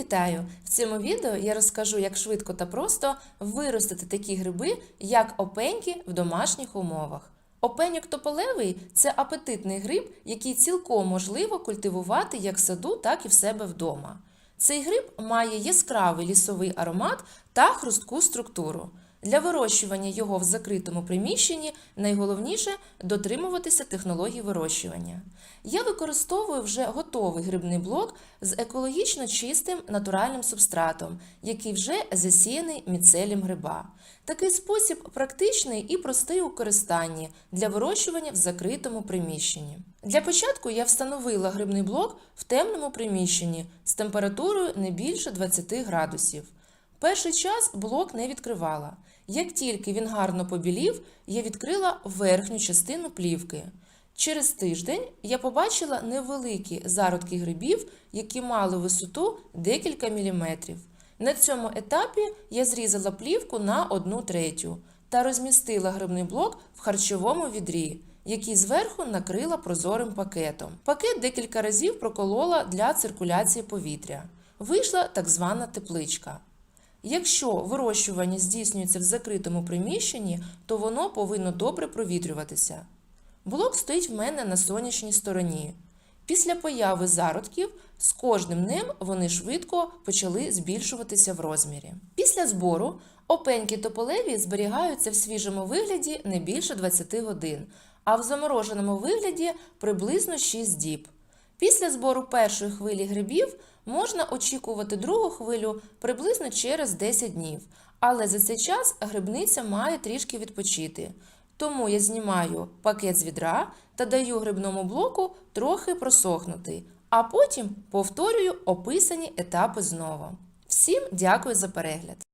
вітаю! В цьому відео я розкажу, як швидко та просто виростити такі гриби, як опеньки в домашніх умовах. Опеньок тополевий це апетитний гриб, який цілком можливо культивувати як в саду, так і в себе вдома. Цей гриб має яскравий лісовий аромат та хрустку структуру. Для вирощування його в закритому приміщенні найголовніше дотримуватися технологій вирощування. Я використовую вже готовий грибний блок з екологічно чистим натуральним субстратом, який вже засіяний міцелем гриба. Такий спосіб практичний і простий у користанні для вирощування в закритому приміщенні. Для початку я встановила грибний блок в темному приміщенні з температурою не більше 20 градусів. Перший час блок не відкривала. Як тільки він гарно побілів, я відкрила верхню частину плівки. Через тиждень я побачила невеликі зародки грибів, які мали висоту декілька міліметрів. На цьому етапі я зрізала плівку на одну третю та розмістила грибний блок в харчовому відрі, який зверху накрила прозорим пакетом. Пакет декілька разів проколола для циркуляції повітря. Вийшла так звана тепличка. Якщо вирощування здійснюється в закритому приміщенні, то воно повинно добре провітрюватися. Блок стоїть в мене на сонячній стороні. Після появи зародків з кожним днем вони швидко почали збільшуватися в розмірі. Після збору опеньки тополеві зберігаються в свіжому вигляді не більше 20 годин, а в замороженому вигляді приблизно 6 діб. Після збору першої хвилі грибів можна очікувати другу хвилю приблизно через 10 днів, але за цей час грибниця має трішки відпочити. Тому я знімаю пакет з відра та даю грибному блоку трохи просохнути, а потім повторюю описані етапи знову. Всім дякую за перегляд!